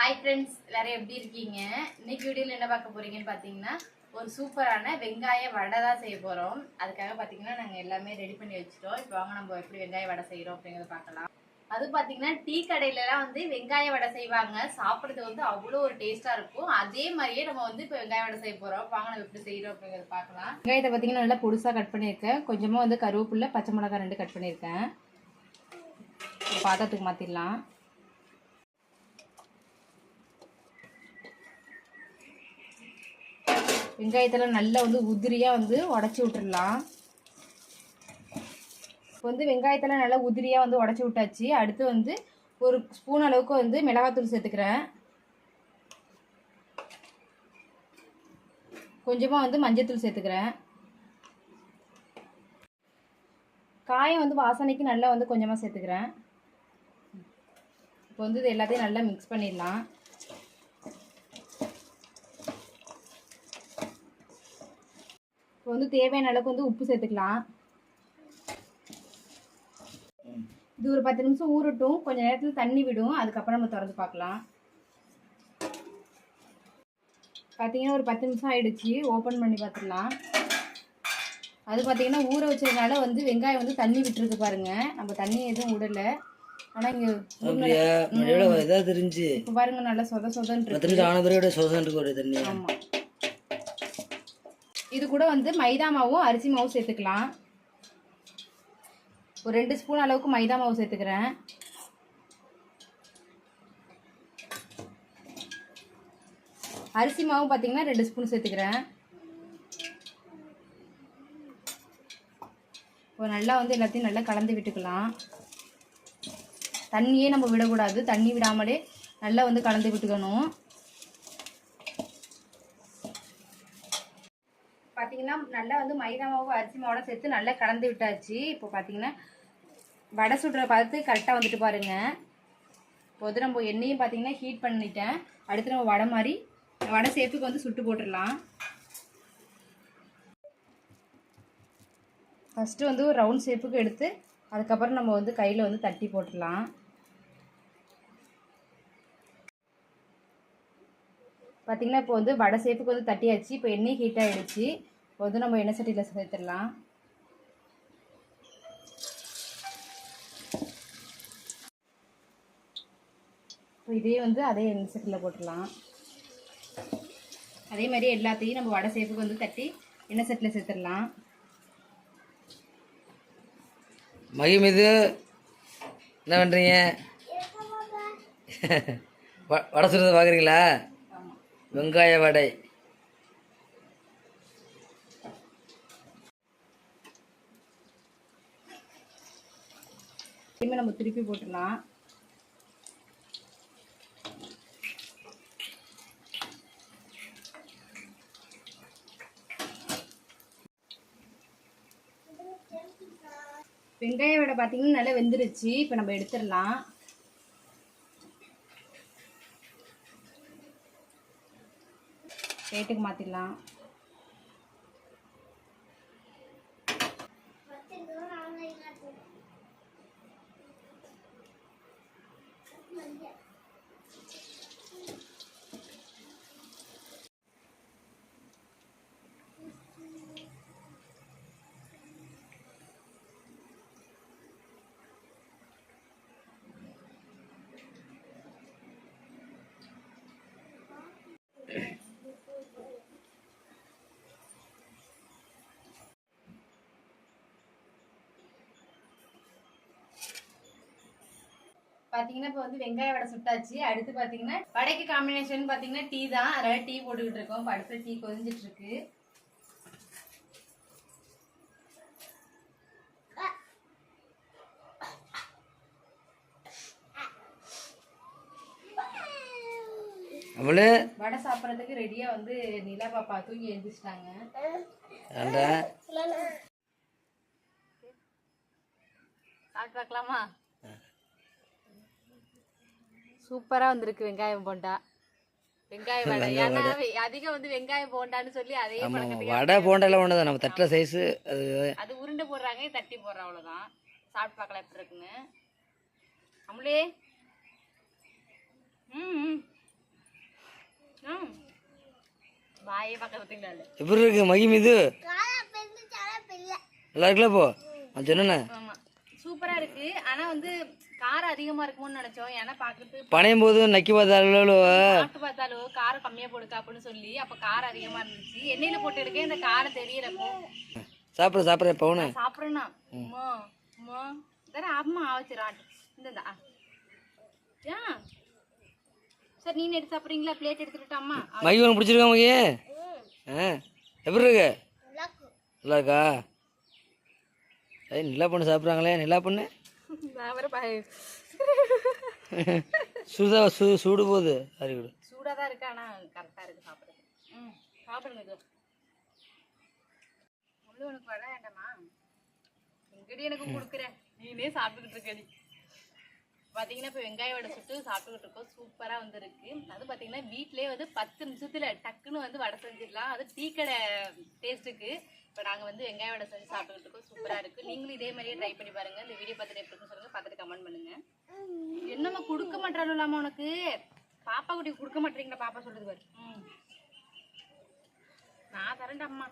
Hi friends எல்லாரும் எப்படி இருக்கீங்க? இன்னைக்கு வீடியோவில் என்ன பார்க்க போறீங்கன்னு பார்த்தீங்கன்னா ஒரு சூப்பரான வெங்காய வடை தான் செய்ய போகிறோம் அதுக்காக பார்த்தீங்கன்னா நாங்கள் எல்லாமே ரெடி பண்ணி வச்சுட்டோம். இப்போ வாங்க நம்ம எப்படி வெங்காய வடை செய்கிறோம் அப்படிங்கிறத பார்க்கலாம். அது பார்த்தீங்கன்னா டீ கடையிலலாம் வந்து வெங்காய வடை செய்வாங்க. சாப்பிட்றது வந்து அவ்வளோ ஒரு டேஸ்ட்டாக இருக்கும். அதே மாதிரியே நம்ம வந்து இப்போ வெங்காய வடை செய்ய போகிறோம் வாங்க நம்ம எப்படி செய்கிறோம் அப்படிங்கிறத பார்க்கலாம். வெங்காயத்தை பார்த்தீங்கன்னா நல்லா பொடுசாக கட் பண்ணியிருக்கேன். கொஞ்சமாக வந்து கருவேப்பிலை பச்சை மிளகாய் ரெண்டு கட் பண்ணியிருக்கேன். பாத்திரத்துக்கு மாற்றிடலாம் வெங்காயத்தெல்லாம் நல்லா வந்து உதிரியாக வந்து உடச்சி விட்டுறலாம். இப்போ வந்து வெங்காயத்தெல்லாம் நல்லா உதிரியாக வந்து உடச்சி விட்டாச்சு. அடுத்து வந்து ஒரு ஸ்பூன் அளவுக்கு வந்து மிளகாத்தூள் சேர்த்துக்கிறேன். கொஞ்சமாக வந்து மஞ்சத்தூள் சேர்த்துக்கிறேன். காயம் வந்து வாசனைக்கு நல்லா வந்து கொஞ்சமாக சேர்த்துக்கிறேன். இப்போ வந்து இது எல்லாத்தையும் நல்லா மிக்ஸ் பண்ணிடலாம். இப்போ வந்து தேவையான அளவுக்கு வந்து உப்பு சேர்த்துக்கலாம். இது ஒரு பத்து நிமிஷம் ஊறட்டும். கொஞ்ச நேரத்தில் தண்ணி விடும். அதுக்கப்புறம் நம்ம திறந்து பார்க்கலாம். பார்த்தீங்கன்னா ஒரு பத்து நிமிஷம் ஆயிடுச்சு. ஓப்பன் பண்ணி பார்த்துடலாம். அது பார்த்தீங்கன்னா ஊற வச்சதுனால வந்து வெங்காயம் வந்து தண்ணி விட்டுருக்கு பாருங்க. நம்ம தண்ணி எதுவும் விடல. ஆனால் இங்கே இதாக தெரிஞ்சு. இப்போ பாருங்க நல்லா சொத சொதன்னு இருக்கு பத்து நிமிஷம் ஆன பிறகு சொசன்ட்டு ஒரு தண்ணி. ஆமா. இது கூட வந்து மைதா மாவும் அரிசி மாவும் சேர்த்துக்கலாம். ஒரு ரெண்டு ஸ்பூன் அளவுக்கு மைதா மாவு சேர்த்துக்கிறேன். அரிசி மாவும் பார்த்தீங்கன்னா ரெண்டு ஸ்பூன் சேர்த்துக்கிறேன். இப்போ நல்லா வந்து எல்லாத்தையும் நல்லா கலந்து விட்டுக்கலாம். தண்ணியே நம்ம விடக்கூடாது. தண்ணி விடாமலே நல்லா வந்து கலந்து விட்டுக்கணும். பார்த்தீங்கன்னா நல்லா வந்து மைதா மாவு அரிசி மாவோட சேர்த்து நல்லா கலந்து விட்டாச்சு. இப்போ பார்த்தீங்கன்னா வடை சுடுற பார்த்து கரெக்டாக வந்துட்டு பாருங்க. இப்போ வந்து நம்ம எண்ணெயும் பார்த்தீங்கன்னா ஹீட் பண்ணிட்டேன். அடுத்து நம்ம வடை மாதிரி வடை சேப்புக்கு வந்து சுட்டு போட்டுடலாம். ஃபஸ்ட்டு வந்து ஒரு ரவுண்ட் ஷேப்புக்கு எடுத்து அதுக்கப்புறம் நம்ம வந்து கையில் வந்து தட்டி போட்டுடலாம். பார்த்திங்கன்னா இப்போ வந்து வடை சேப்புக்கு வந்து தட்டியாச்சு. இப்போ எண்ணெய் ஹீட் ஆகிடுச்சு வந்து நம்ம எண்ணெய் சட்டியில் சேர்த்துடலாம். இப்போ இதே வந்து அதே எண்ணெய் சட்டியில் போட்டுடலாம். அதே மாதிரி எல்லாத்தையும் நம்ம வடை சேப்புக்கு வந்து தட்டி எண்ணெய் சட்டியில் சேர்த்துடலாம். மகிம் இது என்ன பண்ணுறீங்க வ- வடை சுடுறதை பார்க்குறீங்களா வெங்காய வடை. திரும்பி நம்ம திருப்பி போட்டுடலாம். வெங்காய வடை பார்த்தீங்கன்னா நல்லா வெந்துருச்சு. இப்போ நம்ம எடுத்துடலாம். ரேட்டுக்கு மாற்றிடலாம் ಬಂದೆ பாத்தீங்கன்னா இப்போ வந்து வெங்காய வடை சுட்டாச்சு. அடுத்து பாத்தீங்கன்னா வடைக்கு காம்பினேஷன் பாத்தீங்கன்னா டீ தான். அதனால டீ போட்டுக்கிட்டு இருக்கோம். அடுத்து டீ கொதிஞ்சிட்டு இருக்கு அவளு. வடை சாப்பிட்றதுக்கு ரெடியா வந்து நிலா பாப்பா தூங்கி எழுந்திரிச்சிட்டாங்க. சாப்பிட்டு பார்க்கலாமா? சூப்பராக வந்திருக்கு வெங்காயம் போண்டா. வெங்காயம் வடை. அதிகம் வந்து வெங்காய போண்டான்னு சொல்லி அதே வடை போண்டால ஒன்று நம்ம தட்டுற சைஸ் அது அது உருண்டை போடுறாங்க தட்டி போடுறோம் அவ்வளோதான் சாப்பிட்டு பார்க்கலாம் எப்படி இருக்குன்னு. அமுலே. எப்படி இருக்கு? மகிமிது நல்லா இருக்குல்ல இப்போ? நான் ஆனா வந்து காரம் அதிகமா இருக்குமோன்னு நினைச்சோம். ஏன்னா பாக்குறது பனையும் போது நக்கி பார்த்தாலும் சாப்பிட்டு பார்த்தாலும் காரம் கம்மியா போடுக்கா அப்படின்னு சொல்லி அப்ப காரம் அதிகமா இருந்துச்சு. எண்ணெயில போட்டு எடுக்க இந்த காரம் தெரியல இப்போ சாப்பிட்ற சாப்பிட்ற பவுனு சாப்பிடுறேன்னா. அம்மா அம்மா. தானே அம்மா ஆவச்சிராட்டு இந்த ஆ சரி நீ எடுத்து சாப்பிட்றீங்களா? பிளேட் எடுத்துட்டு அம்மா. உனக்கு பிடிச்சிருக்கா மகி ஆ. எப்படி இருக்கு? நல்லா இருக்கா ஏய் நிலா பொண்ணு சாப்பிட்றாங்களே நிலா பொண்ணு? நான் வர பய சுடுதா சூ சூடு போகுது சரி கொடு. சூடாக தான் இருக்கு ஆனால் கரெக்டாக இருக்கு சாப்பிட்றது ம் சாப்பிடுங்க இது. முள்ளு உனக்கு வர வேண்டாமா? எனக்கு கொடுக்குறேன் நீனே சாப்பிட்டுக்கிட்டு இருக்கடி பார்த்தீங்கன்னா இப்போ வெங்காய வடை சுட்டு சாப்பிட்டுக்கிட்டு இருக்கோம். சூப்பராக வந்துருக்கு. அது பார்த்தீங்கன்னா வீட்டிலே வந்து பத்து நிமிஷத்தில் டக்குன்னு வந்து வடை செஞ்சிடலாம். அது டீ கடை டேஸ்ட்டுக்கு இப்போ நாங்கள் வந்து வெங்காய வடை செஞ்சு சாப்பிட்டுக்கிட்டு இருக்கோம். சூப்பராக இருக்குது நீங்களும் இதே மாதிரியே ட்ரை பண்ணி பாருங்கள் இந்த வீடியோ பார்த்துட்டு எப்படி இருக்குன்னு சொல்லுங்கள் பார்த்துட்டு கமெண்ட் பண்ணுங்கள் என்னம்மா கொடுக்க மாட்டாலும்லாமா உனக்கு? பாப்பா குட்டி கொடுக்க மாட்டேறீங்களா பாப்பா சொல்லுது பாரு. ம். நான் தரேன்டா அம்மா.